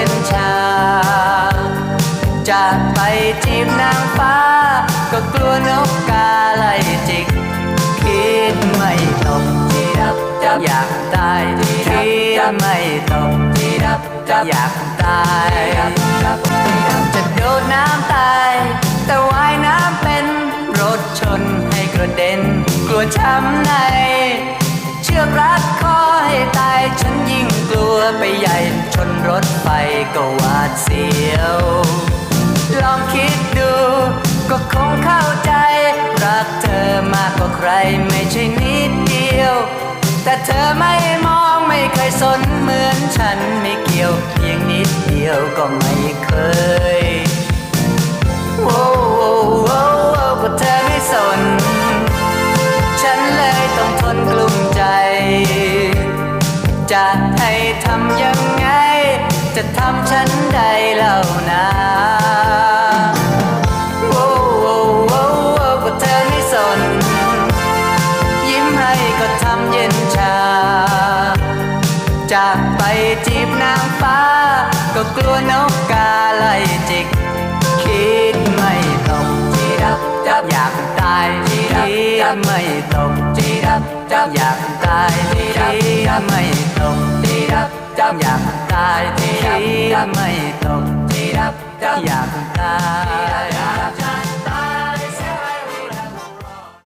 ็นชาจะไปจีบนางฟ้า ก็กลัวนกกาไล่จิก คิดไม่ตกอยากตายคิดไม่ตกอยากตายจะโดดน้ำตาย แต่ว่ายน้ำเป็นรถชนให้กระเด็น กลัวช้ำใน เชือกรัดคอให้ ก็หวาดเสียว ลองคิดดู ก็คงเข้าใจ รักเธอมากกว่าใครไม่ใช่นิดเดียว แต่เธอไม่มองไม่เคยสนเหมือนฉันไม่เกี่ยว เพียงนิดเดียวก็ไม่เคยโว้โว้โว้โว้ก็เธอไม่สน ฉันเลยต้องทนกลุ้มใจ จะให้ทำยัง จะทำฉันได้เล่านะโว้โว้โว้โว้ก็เธอไม่สน ยิ้มให้ก็ทำเย็นชา จากไปจีบนางฟ้า ก็กลัวนกกาไล่จิก คิดไม่ตกจีรับจับอยากตายจีรับไม่ตกจีรับจับอยากตายจีรับไม่ตกจีรับ อยากตายที่ไม่ตกจีรับจับอยาก